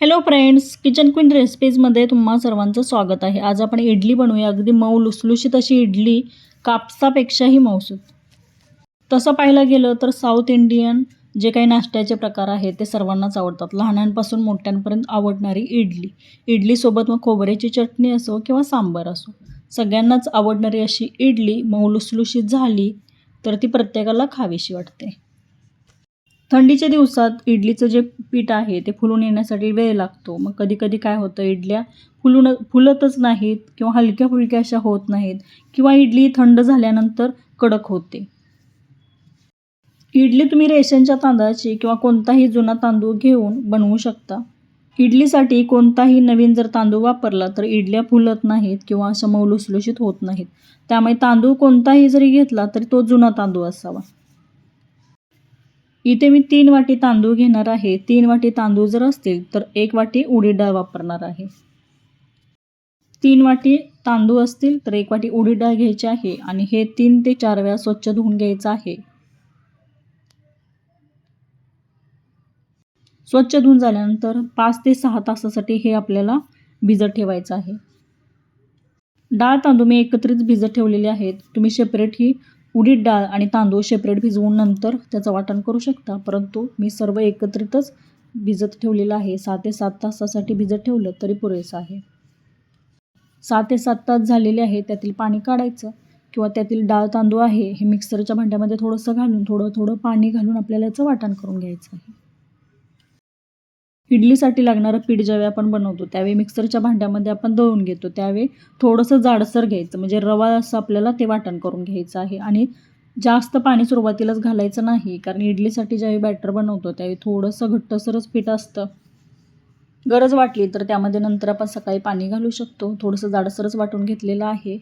Hello friends kitchen queen रेसिपीजमध्ये तुम्हा सर्वांचं स्वागत आहे. आज आपण इडली बनवूया. अगदी मऊ लुसलुशीत अशी इडली कापसापेक्षाही मऊसूत. तसं पाहायला गेलं तर साऊथ इंडियन जे काही नाश्त्याचे प्रकार आहेत ते सर्वांनाच आवडतात. लहानांपासून मोठ्यांपर्यंत आवडणारी इडली. इडलीसोबत मग खोबऱ्याची चटणी असो किंवा सांबार असो. सगळ्यांनाच आवडणारी अशी इडली मऊ लुसलुशीत झाली तर ती प्रत्येकाला खावीशी वाटते. थंडीच्या दिवसात इडलीचं जे पीठ आहे ते फुलून येण्यासाठी वेळ लागतो. मग कधी कधी काय होतं इडल्या फुलून फुलतच नाहीत किंवा हलक्या फुलक्या अशा होत नाहीत किंवा इडली थंड झाल्यानंतर कडक होते. इडली तुम्ही रेशनच्या तांदळाची किंवा कोणताही जुना तांदूळ घेऊन बनवू शकता. इडलीसाठी कोणताही नवीन जर तांदूळ वापरला तर इडल्या फुलत नाहीत किंवा अशा मौलुसलुशीत होत नाहीत. त्यामुळे तांदूळ कोणताही जरी घेतला तरी तो जुना तांदूळ असावा. इथे मी तीन वाटी तांदूळ घेणार आहे. तीन वाटी तांदूळ जर असतील तर एक वाटी उडीद डाळ वापरणार आहे. तीन वाटी तांदूळ असतील तर एक वाटी उडीद डाळ घ्यायची आहे आणि हे तीन ते चार वेळा स्वच्छ धुवून घ्यायचं आहे. स्वच्छ धुवून झाल्यानंतर पाच ते सहा तासासाठी हे आपल्याला भिजत ठेवायचं आहे. डाळ तांदूळ मी एकत्रित भिजत ठेवलेले आहेत. तुम्ही सेपरेट ही उडीद डाळ आणि तांदूळ सेपरेट भिजवून नंतर त्याचं वाटण करू शकता. परंतु मी सर्व एकत्रितच भिजत ठेवलेलं आहे. सहा ते सात तासासाठी भिजत ठेवलं तरी पुरेसं आहे. सहा ते सात तास झालेले आहे. त्यातील पाणी काढायचं किंवा त्यातील डाळ तांदूळ आहे हे मिक्सरच्या भांड्यामध्ये थोडंसं घालून थोडं थोडं पाणी घालून आपल्याला याचं वाटण करून घ्यायचं आहे. इडलीसाठी लागणारं पीठ ज्यावेळी आपण बनवतो त्यावेळी मिक्सरच्या भांड्यामध्ये आपण दळून घेतो. त्यावेळी थोडंसं जाडसर घ्यायचं म्हणजे रवा असं आपल्याला ते वाटण करून घ्यायचं आहे. आणि जास्त पाणी सुरुवातीलाच घालायचं नाही कारण इडलीसाठी ज्यावेळी बॅटर बनवतो त्यावेळी थोडंसं घट्टसरच पीठ असतं. गरज वाटली तर त्यामध्ये नंतर आपण सकाळी पाणी घालू शकतो. थोडंसं जाडसरच वाटून घेतलेलं आहे.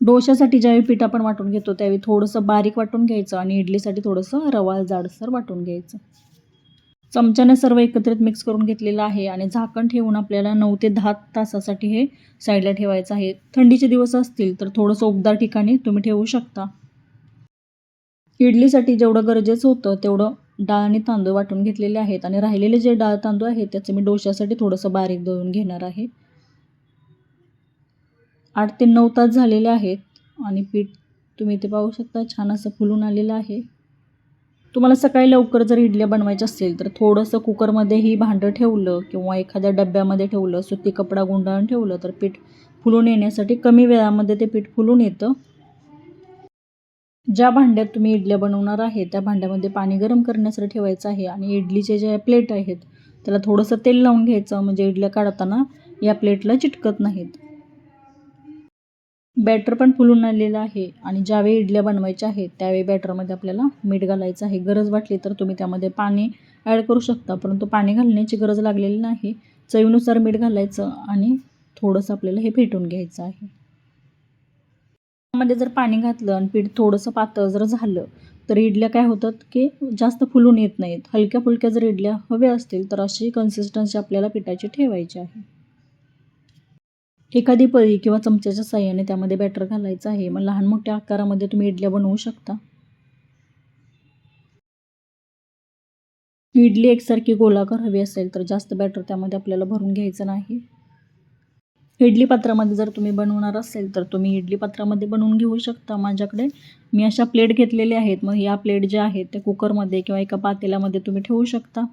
डोशासाठी ज्यावेळी पीठ आपण वाटून घेतो त्यावेळी थोडंसं बारीक वाटून घ्यायचं आणि इडलीसाठी थोडंसं रवा जाडसर वाटून घ्यायचं. चमच्याने सर्व एकत्रित मिक्स करून घेतलेलं आहे आणि झाकण ठेवून आपल्याला नऊ ते दहा तासासाठी हे साईडला ठेवायचं आहे. थंडीचे दिवस असतील तर थोडंसं उबदार ठिकाणी तुम्ही ठेवू शकता. इडलीसाठी जेवढं गरजेचं होतं तेवढं डाळ आणि तांदूळ वाटून घेतलेले आहेत आणि राहिलेले जे डाळ तांदूळ आहेत त्याचं मी डोशासाठी थोडंसं बारीक दळून घेणार आहे. आठ ते नऊ तास झालेले आहेत आणि पीठ तुम्ही इथे पाहू शकता छान असं फुलून आलेलं आहे. तुम्हाला सकाळी लवकर जर इडल्या बनवायच्या असेल तर थोडंसं कुकरमध्येही भांडं ठेवलं किंवा एखाद्या डब्यामध्ये ठेवलं सुती कपडा गुंडाळून ठेवलं तर पीठ फुलून येण्यासाठी कमी वेळामध्ये ते पीठ फुलून येतं. ज्या भांड्यात तुम्ही इडल्या बनवणार आहे त्या भांड्यामध्ये पाणी गरम करण्यासाठी ठेवायचं आहे आणि इडलीचे जे प्लेट आहेत त्याला थोडंसं तेल लावून घ्यायचं म्हणजे इडल्या काढताना या प्लेटला चिटकत नाहीत. बॅटर पण फुलून आलेलं आहे आणि ज्यावेळी इडल्या बनवायच्या आहेत त्यावेळी बॅटरमध्ये आपल्याला मीठ घालायचं आहे. गरज वाटली तर तुम्ही त्यामध्ये पाणी ॲड करू शकता परंतु पाणी घालण्याची गरज लागलेली नाही. चवीनुसार मीठ घालायचं आणि थोडंसं आपल्याला हे फेटून घ्यायचं आहे. त्यामध्ये जर पाणी घातलं आणि पीठ थोडंसं पातळ जर झालं तर इडल्या काय होतात की जास्त फुलून येत नाहीत. हलक्या फुलक्या जर इडल्या हव्या असतील तर अशी कन्सिस्टन्सी आपल्याला पिठाची ठेवायची आहे. एखादी पळी किंवा चमच्याच्या साह्याने त्यामध्ये बॅटर घालायचं आहे. मग लहान मोठ्या आकारामध्ये तुम्ही इडल्या बनवू शकता. इडली एकसारखी गोलाकार हवी असेल तर जास्त बॅटर त्यामध्ये आपल्याला भरून घ्यायचं नाही. इडली पात्रामध्ये जर तुम्ही बनवणार असेल तर तुम्ही इडली पात्रामध्ये बनवून घेऊ शकता. माझ्याकडे मी अशा प्लेट घेतलेल्या आहेत. मग या प्लेट ज्या आहेत त्या कुकरमध्ये किंवा एका पातेल्यामध्ये तुम्ही ठेवू शकता.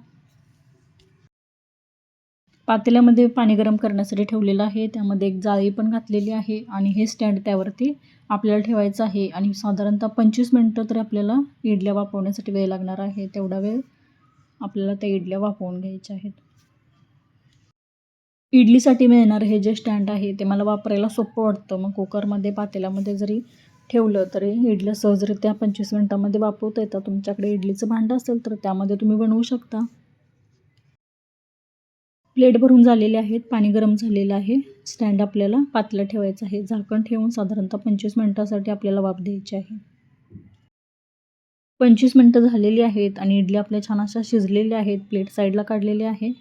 पातेल्यामध्ये पाणी गरम करण्यासाठी ठेवलेलं आहे. त्यामध्ये एक जाळी पण घातलेली आहे आणि हे स्टँड त्यावरती आपल्याला ठेवायचं आहे आणि साधारणतः पंचवीस मिनटं तरी आपल्याला इडल्या वापरण्यासाठी वेळ लागणार आहे. तेवढा वेळ आपल्याला त्या इडल्या वापरून घ्यायच्या आहेत. इडलीसाठी मिळणारं हे जे स्टँड आहे ते मला वापरायला सोपं वाटतं. मग कुकरमध्ये पातेल्यामध्ये जरी ठेवलं तरी इडल्या सहजरित्या पंचवीस मिनटामध्ये वापरता येतं तुमच्याकडे इडलीचं भांडं असेल तर त्यामध्ये तुम्ही बनवू शकता. प्लेट भरून झालेले आहेत पाणी गरम झालेलं आहे. स्टँड आपल्याला पातळं ठेवायचं आहे. झाकण ठेवून साधारणतः पंचवीस मिनटासाठी आपल्याला वाफ द्यायची आहे. पंचवीस मिनटं झालेली आहेत आणि इडली आपल्या छान अशा शिजलेल्या आहेत. प्लेट साईडला काढलेली आहे.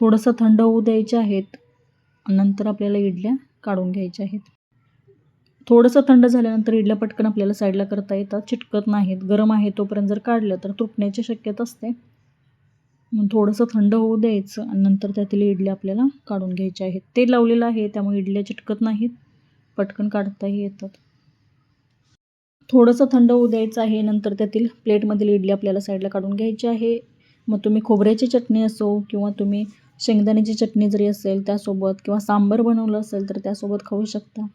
थोडंसं थंड होऊ द्यायचे आहेत. नंतर आपल्याला इडल्या काढून घ्यायच्या आहेत. थोडंसं थंड झाल्यानंतर इडल्या पटकन आपल्याला साईडला करता येतात. चिटकत नाहीत. गरम आहे तोपर्यंत जर काढलं तर तुटण्याची शक्यता असते. थोडंसं थंड होऊ द्यायचं आणि नंतर त्यातील इडल्या आपल्याला काढून घ्यायच्या आहेत. ते लावलेलं आहे त्यामुळे इडल्या चिटकत नाहीत. पटकन काढताही येतात. थोडंसं थंड होऊ द्यायचं आहे नंतर त्यातील प्लेटमधील इडली आपल्याला साईडला काढून घ्यायची आहे. मग तुम्ही खोबऱ्याची चटणी असो किंवा तुम्ही शेंगदाण्याची चटणी जरी असेल त्यासोबत किंवा सांबर बनवलं असेल तर त्यासोबत खाऊ शकता.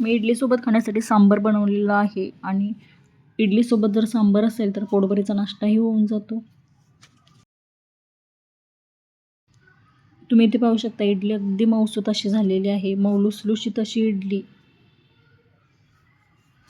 मी इडलीसोबत खाण्यासाठी सांबर बनवलेला आहे आणि इडलीसोबत जर सांबर असेल तर पोटभरीचा नाश्ताही होऊन जातो. तुम्ही इथे पाहू शकता इडली अगदी मऊसूत अशी झालेली आहे. मौलुसलुशीत अशी इडली.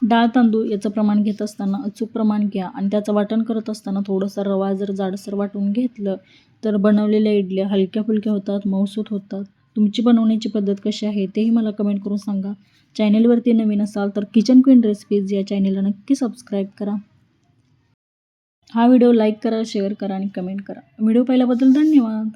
डाळ तांदूळ याचं प्रमाण घेत असताना अचूक प्रमाण घ्या आणि त्याचं वाटण करत असताना थोडंसं रवा जर जाडसर वाटून घेतलं तर बनवलेल्या इडल्या हलक्या फुलक्या होतात मऊसूत होतात. तुमची बनवण्याची पद्धत कशी आहे तेही मला कमेंट करून सांगा. चॅनेलवरती नवीन असाल तर किचन क्वीन रेसिपीज या चॅनेलला नक्की सबस्क्राईब करा. हा व्हिडिओ लाईक करा शेअर करा आणि कमेंट करा. व्हिडिओ पाहिल्याबद्दल धन्यवाद.